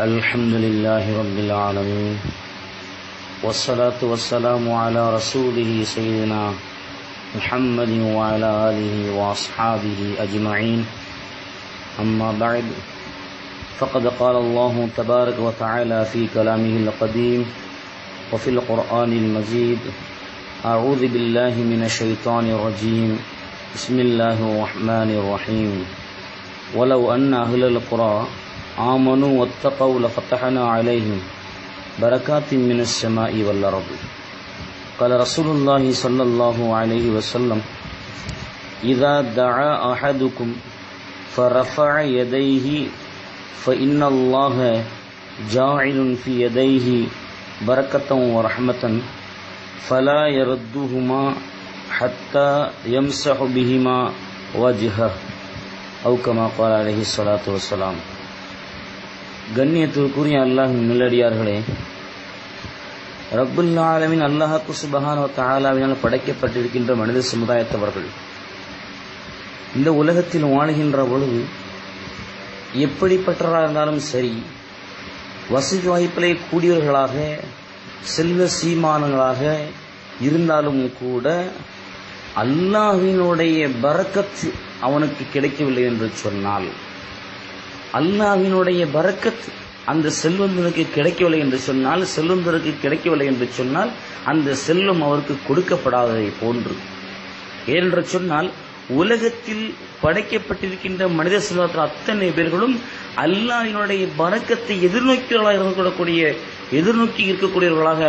الحمد لله رب العالمين والصلاة والسلام على رسوله سيدنا محمد وعلى آله وأصحابه أجمعين. أما بعد فقد قال الله تبارك وتعالى في كلامه القديم وفي القرآن المجيد أعوذ بالله من الشيطان الرجيم. بسم الله الرحمن الرحيم. ولو أن أهل القرى آمنوا واتقوا لفتحنا عليهم بركات من السماء والأرض. قال رسول الله صلى الله عليه وسلم، إذا دعا أحدكم فرفع يديه، فإن الله جاعل في يديه بركة ورحمة، فلا يردهما حتى يمسح بهما وجهه. أو كما قال عليه الصلاة والسلام. கண்ணியத்திற்குரிய அல்லாஹின் நல்லடியார்களே ரப்புல் ஆலமின் அல்லாஹாக்கு சுபஹான தாலாவினால் படைக்கப்பட்டிருக்கின்ற மனித சமுதாயத்தவர்கள் இந்த உலகத்தில் வாழுகின்ற பொழுது எப்படிப்பட்டவராக இருந்தாலும் சரி வசதி வாய்ப்பிலே கூடியவர்களாக செல்வ சீமானங்களாக இருந்தாலும் கூட அல்லாஹினுடைய பறக்கத்து அவனுக்கு கிடைக்கவில்லை என்று சொன்னால் அல்லாவினுடைய பரக்கத் அந்த செல்வந்தனுக்கு கிடைக்கவில்லை என்று சொன்னால் செல்வந்தருக்கு கிடைக்கவில்லை என்று சொன்னால் அந்த செல்வம் அவருக்கு கொடுக்கப்படாததை போன்று. ஏனென்று சொன்னால் உலகத்தில் படைக்கப்பட்டிருக்கின்ற மனித செல்வத்தில் அத்தனை பேர்களும் அல்லாஹினுடைய பறக்கத்தை எதிர்நோக்கியவர்களாக இருக்கக்கூடிய எதிர்நோக்கி இருக்கக்கூடியவர்களாக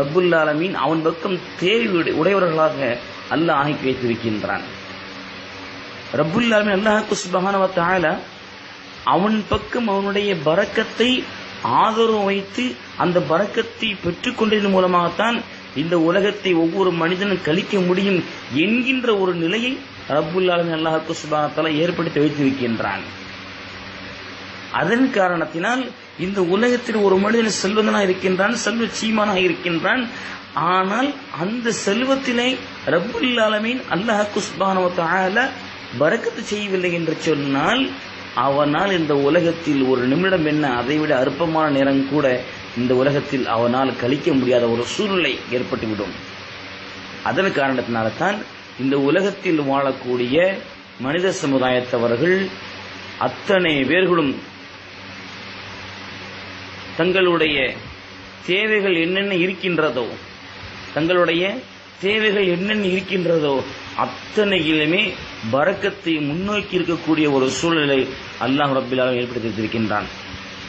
ரபுல்லாலமீன் அவன் பக்கம் தேவை உடையவர்களாக அல்லாஹ் ஆக்கி வைத்திருக்கின்றான். ரபுல்லாலமீன் அல்லாஹ் சுபஹானவ தஆலா அவன் பக்கம் அவனுடைய பறக்கத்தை ஆதரவு வைத்து அந்த பறக்கத்தை பெற்றுக்கொண்டதன் மூலமாகத்தான் இந்த உலகத்தை ஒவ்வொரு மனிதனும் கழிக்க முடியும் என்கின்ற ஒரு நிலையை ரப்புல்லாலும் அல்லாஹு சுபானத்தால ஏற்படுத்தி வைத்திருக்கின்றான். அதன் காரணத்தினால் இந்த உலகத்தில் ஒரு மனிதன் செல்வந்தனாக இருக்கின்றான் செல்வ சீமானாக இருக்கின்றான். ஆனால் அந்த செல்வத்திலே ரப்புல் ஆலமீன் அல்லாஹு சுபானவத்தால பறக்கத்து செய்யவில்லை என்று சொன்னால் அவனால் இந்த உலகத்தில் ஒரு நிமிடம் என்ன? அதைவிட அற்பமான நேரம் கூட இந்த உலகத்தில் அவனால் கழிக்க முடியாத ஒரு சூழ்நிலை ஏற்பட்டுவிடும். அதன் காரணத்தினால தான் இந்த உலகத்தில் வாழக்கூடிய மனித சமுதாயத்தவர்கள் அத்தனை பேர்களும் தங்களுடைய தேவைகள் என்னென்ன இருக்கின்றதோ தங்களுடைய தேவைகள் என்னென்ன இருக்கின்றதோ அத்தனையிலுமே பறக்கத்தை முன்னோக்கி இருக்கக்கூடிய ஒரு சூழ்நிலை அல்லாஹ் ரபிலாலும் ஏற்படுத்தி வைத்திருக்கின்றான்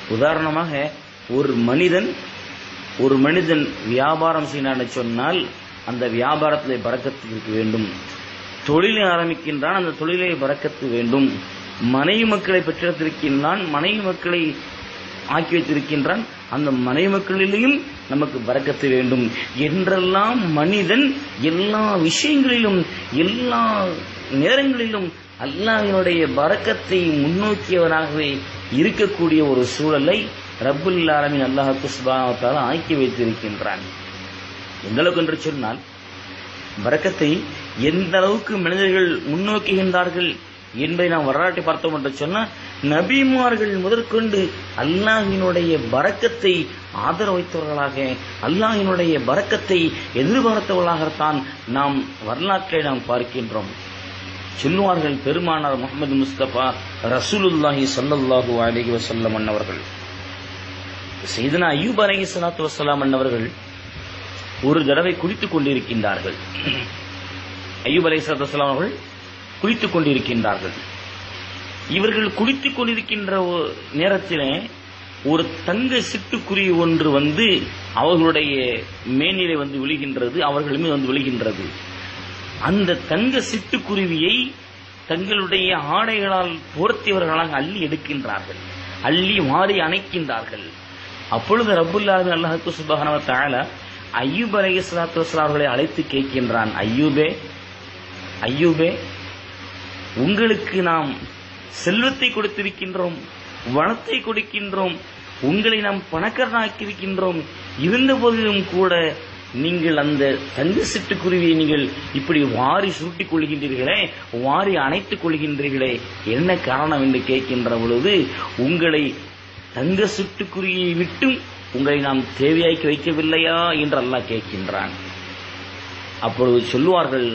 உதாரணமாக ஒரு மனிதன் ஒரு மனிதன் வியாபாரம் செய்யணும்னு சொன்னால் அந்த வியாபாரத்தில் பறக்கத்து இருக்க வேண்டும். தொழிலை ஆரம்பிக்கின்றான் அந்த தொழிலை பறக்கத்து வேண்டும். மனைவி மக்களை பெற்றெடுத்திருக்கின்றான் மனைவி மக்களை ஆக்கி வைத்திருக்கின்றான். அந்த மனைவி மக்களிலேயும் நமக்கு வரக்கத்து வேண்டும். என்றெல்லாம் மனிதன் எல்லா விஷயங்களிலும் எல்லா நேரங்களிலும் அல்லாஹினுடைய பறக்கத்தை முன்னோக்கியவனாகவே இருக்கக்கூடிய ஒரு சூழலை ரப்புல் ஆலமின் அல்லாஹுக்கு சுபாவத்தால் ஆக்கி வைத்திருக்கின்றான். எந்த அளவுக்கு என்று சொன்னால் வரக்கத்தை எந்த அளவுக்கு மனிதர்கள் முன்னோக்குகின்றார்கள் என்பதை நாம் வரலாற்றை பார்த்தோம் என்று சொன்னால் நபிமார்கள் முதற்கொண்டு அல்லாஹினுடைய பறக்கத்தை ஆதரவு வைத்தவர்களாக அல்லாஹினுடைய பறக்கத்தை எதிர்பார்த்தவர்களாகத்தான் நாம் வரலாற்றை நாம் பார்க்கின்றோம். சொல்லுவார்கள் பெருமானார் முகமது முஸ்தபா ரசூலுல்லாஹி சல்லல்லாஹு அலிஹி வசல்லம் அன்னவர்கள். செய்தனா ஐயூப் அலஹி சலாத்து வசலாம் அன்னவர்கள் ஒரு தடவை குளித்துக் கொண்டிருக்கின்றார்கள். ஐயூப் அலஹி சலாத்து வசலாம் அவர்கள் குளித்துக் கொண்டிருக்கின்றார்கள். இவர்கள் குளித்துக் கொண்டிருக்கின்ற நேரத்திலே ஒரு தங்க சிட்டுக்குருவி ஒன்று வந்து அவர்களுடைய மேனிலை வந்து விழுகின்றது அவர்களுமே வந்து விழுகின்றது. அந்த தங்க சிட்டுக்குருவியை தங்களுடைய ஆடைகளால் போர்த்தியவர்களாக அள்ளி எடுக்கின்றார்கள். அள்ளி மாறி அணைக்கின்றார்கள். அப்பொழுது ரபுல்லாஹி அல்லாஹுக்கு சுபஹானவ தாழ ஐயூப் அலை இஸ்லாத்து அவர்களை அழைத்து கேட்கின்றான் ஐயூபே ஐயூபே உங்களுக்கு நாம் செல்வத்தை கொடுத்திருக்கின்றோம் வனத்தை கொடுக்கின்றோம் உங்களை நாம் பணக்காரனாக்கியிருக்கின்றோம். இருந்த போதிலும் கூட நீங்கள் அந்த தங்க சிட்டுக்குருவியை நீங்கள் இப்படி வாரி சுருட்டிக் கொள்கின்றீர்களே வாரி அணைத்துக் கொள்கின்றீர்களே என்ன காரணம் என்று கேட்கின்ற பொழுது உங்களை தங்க சிட்டுக்குருவியை விட்டும் உங்களை நாம் தேவையாக்கி வைக்கவில்லையா என்று அல்லாஹ் கேட்கின்றான். அப்பொழுது சொல்லுவார்கள்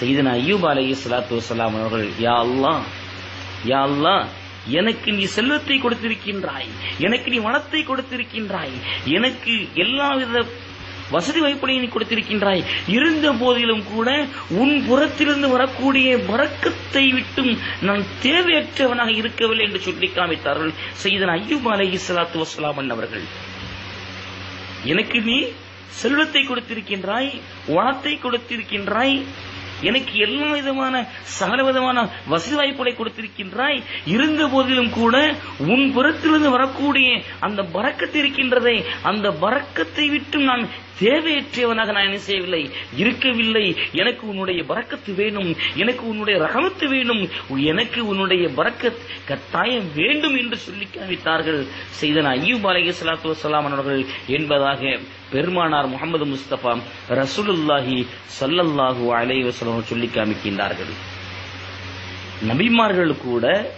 செய்தன ஐயூப் அலைஹி சலாத்து வஸலாம் அவர்கள் யா அல்லா யா அல்லா எனக்கு நீ செல்வத்தை கொடுத்திருக்கின்றாய் எனக்கு நீ வனத்தை கொடுத்திருக்கின்றாய் எனக்கு எல்லாவித வசதி வாய்ப்புகளை நீ கொடுத்திருக்கின்றாய். இருந்த போதிலும் கூட உன் புறத்திலிருந்து வரக்கூடிய வரக்கத்தை விட்டும் நான் தேவையற்றவனாக இருக்கவில்லை என்று சொல்லி காமித்தார்கள் செய்தன் ஐயூப் அலைஹி ஸலாத்து வஸலாம் அவர்கள் எனக்கு நீ செல்வத்தை கொடுத்திருக்கின்றாய் வனத்தை கொடுத்திருக்கின்றாய் எனக்கு எல்லா விதமான சகல விதமான வசதி வாய்ப்புகளை கொடுத்திருக்கின்றாய். இருந்த போதிலும் கூட உன் புறத்திலிருந்து வரக்கூடிய அந்த பறக்கத்து இருக்கின்றதை அந்த பறக்கத்தை விட்டு நான் தேவையற்றவனாக நான் என்ன செய்யவில்லை? இருக்கவில்லை. எனக்கு உன்னுடைய பறக்கத்து வேணும். எனக்கு உன்னுடைய ரகமத்து வேணும். எனக்கு உன்னுடைய பறக்கத் கட்டாயம் வேண்டும் என்று சொல்லி காமித்தார்கள். செய்தன ஐயூப் அலைஹி சலாத்து வசலாம் அவர்கள் என்பதாக பெருமானார் முகமது முஸ்தபா ரசூலுல்லாஹி சல்லல்லாஹு அலை வசலம் சொல்லி காமிக்கின்றார்கள். நபிமார்கள் கூட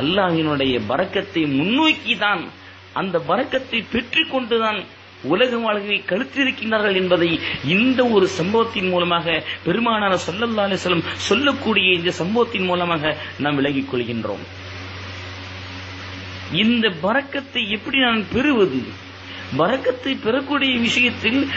அல்லாஹினுடைய பறக்கத்தை முன்னோக்கி தான் அந்த பறக்கத்தை பெற்றுக்கொண்டுதான் உலக வாழ்க்கையை கழுத்திருக்கின்றார்கள் என்பதை இந்த ஒரு சம்பவத்தின் மூலமாக பெருமானான ஸல்லல்லாஹு அலிஸ்லம் சொல்லக்கூடிய இந்த சம்பவத்தின் மூலமாக நாம் விளங்கிக் கொள்கின்றோம். இந்த பறக்கத்தை எப்படி நான் பெறுவது? வரக்கத்தை பெறக்கூடிய விஷயத்தில்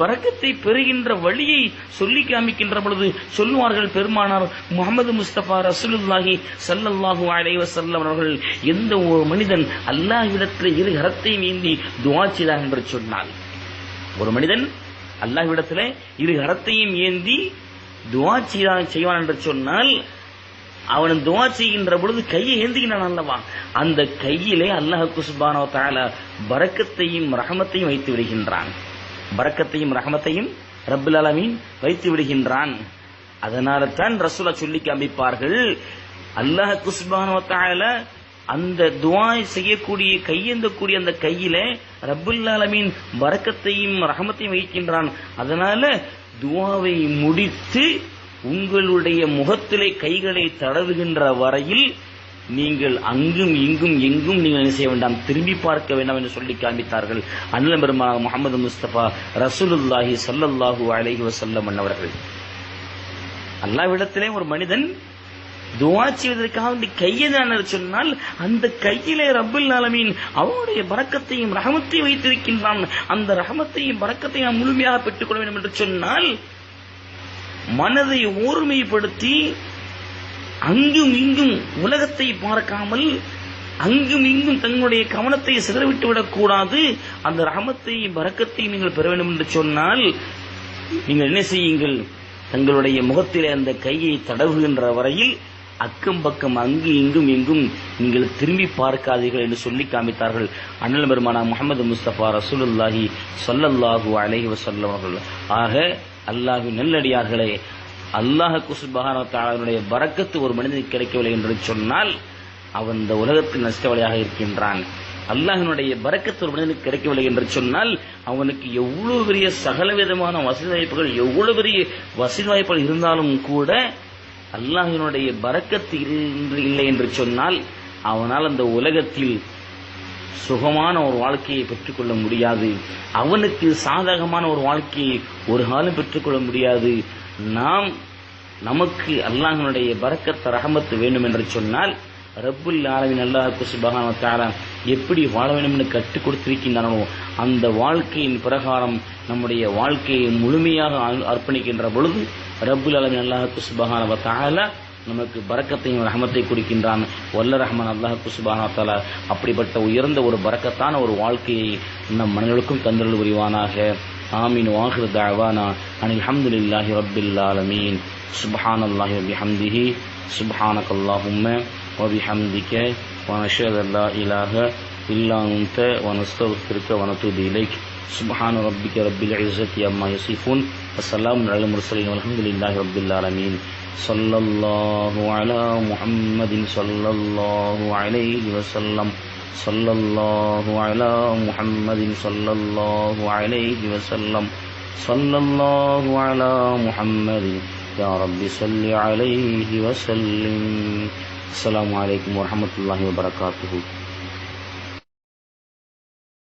பறக்கத்தை பெறுகின்ற வழியை சொல்லி காமிக்கின்ற பொழுது சொல்லுவார்கள் பெருமானார் முகமது முஸ்தபா ரசூலுல்லாஹி சல்லல்லாஹு அலைவ செல்லம் அவர்கள் எந்த ஒரு மனிதன் அல்லாஹ்விடத்தில் இரு கரத்தை ஏந்தி துவா செய்தார் என்று சொன்னால் ஒரு மனிதன் அல்லாஹ்விடத்தில் இரு கரத்தையும் ஏந்தி துவா செய்தான் செய்வான் என்று சொன்னால் அவன் துவா செய்கின்ற பொழுது கையை ஏந்துகினான் அல்லவா? அந்த கையிலே அல்லாஹ் குஸ்பானோ தாலா பறக்கத்தையும் ரஹமத்தையும் வைத்து விடுகின்றான். பறக்கத்தையும் ரஹமத்தையும் ரப்புல் அலமீன் வைத்து விடுகின்றான். அதனால தான் ரசூலா சொல்லி காமிப்பார்கள் அல்லாஹ் குஸ்பானோ அந்த துவா செய்யக்கூடிய கையெந்தக்கூடிய அந்த கையில ரப்புல் அலமீன் வரக்கத்தையும் ரஹமத்தையும் வைக்கின்றான். அதனால துவாவை முடித்து உங்களுடைய முகத்திலே கைகளை தடவுகின்ற வரையில் நீங்கள் அங்கும் இங்கும் எங்கும் நீங்கள் என்ன செய்ய வேண்டாம்? திரும்பி பார்க்க வேண்டாம் என்று சொல்லி காண்பித்தார்கள். அண்ணல் பெருமா முகமது முஸ்தபா ரசூலுல்லாஹி சல்லல்லாஹு அலைஹி வஸல்லம் அவர்கள் அல்லாவிடத்திலே ஒரு மனிதன் துவா செய்வதற்காக வேண்டி கையதான சொன்னால் அந்த கையிலே ரபுல் ஆலமீன் அவனுடைய பறக்கத்தையும் ரகமத்தையும் வைத்திருக்கின்றான். அந்த ரகமத்தையும் பறக்கத்தையும் நாம் முழுமையாக பெற்றுக்கொள்ள வேண்டும் என்று சொன்னால் மனதை ஓர்மைப்படுத்தி அங்கும் இங்கும் உலகத்தை பார்க்காமல் அங்கும் இங்கும் தங்களுடைய கவனத்தை சிதறவிட்டு விடக்கூடாது. அந்த ரஹமத்தையும் பறக்கத்தையும் நீங்கள் பெற வேண்டும் என்று சொன்னால் நீங்கள் என்ன செய்யுங்கள்? தங்களுடைய முகத்திலே அந்த கையை தடவுகின்ற வரையில் அக்கம் பக்கம் அங்கு இங்கும் எங்கும் நீங்கள் திரும்பி பார்க்காதீர்கள் என்று சொல்லி காமித்தார்கள். அண்ணல் பெருமானா முகமது முஸ்தபா ரசூலுல்லாஹி சொல்லல்லாஹு அலைஹி வஸல்லம் அவர்கள். ஆக அல்லாஹு நல்லடியார்களே அல்லாஹ் குசுபகானுடைய பறக்கத்து ஒரு மனிதனுக்கு கிடைக்கவில்லை என்று சொன்னால் அவன் இந்த உலகத்தில் நஷ்டவழியாக இருக்கின்றான். அல்லாஹினுடைய பறக்கத்து ஒரு மனிதனுக்கு கிடைக்கவில்லை என்று சொன்னால் அவனுக்கு எவ்வளவு பெரிய சகல விதமான வசதி வாய்ப்புகள் எவ்வளவு பெரிய வசதி வாய்ப்புகள் இருந்தாலும் கூட அல்லாஹினுடைய பறக்கத்து இல்லை என்று சொன்னால் அவனால் அந்த உலகத்தில் சுகமான ஒரு வாழ்க்கையை பெற்றுக்கொள்ள முடியாது. அவனுக்கு சாதகமான ஒரு வாழ்க்கையை ஒரு காலம் பெற்றுக்கொள்ள முடியாது. நாம் நமக்கு அல்லாஹனுடைய பறக்கத்த ரஹமத்து வேண்டும் என்று சொன்னால் ரப்புல் ஆலமின் அல்லாஹு குசுபகான தாரா எப்படி வாழ வேண்டும் என்று கற்றுக் கொடுத்திருக்கின்றனோ அந்த வாழ்க்கையின் பிரகாரம் நம்முடைய வாழ்க்கையை முழுமையாக அர்ப்பணிக்கின்ற பொழுது ரப்புல் ஆலமின் அல்லாஹு சுபஹான தாரா நமக்கு பறக்கத்தையும் ரஹமத்தை கொடுக்கின்றான். வல்ல ரஹ்மான் அல்லாஹ் குசுபானா தலா அப்படிப்பட்ட உயர்ந்த ஒரு பறக்கத்தான ஒரு வாழ்க்கையை நம் மனிதர்களுக்கும் தந்தல் புரிவானாக. آمين وآخر دعوانا أن الحمد لله رب العالمين. سبحان الله وبحمده. سبحانك اللهم وبحمدك. ونشهد أن لا إله إلا أنت ونستغفرك ونتوب إليك. سبحان ربك رب العزة عما يصفون. السلام على المرسلين والحمد لله رب العالمين. صلى الله على محمد صلى الله عليه وسلم. صلی اللہ علی محمد صلی اللہ علیہ وسلم. صلی اللہ علی محمد. یا رب صلی علیہ وسلم. السلام علیکم ورحمۃ اللہ وبرکاتہ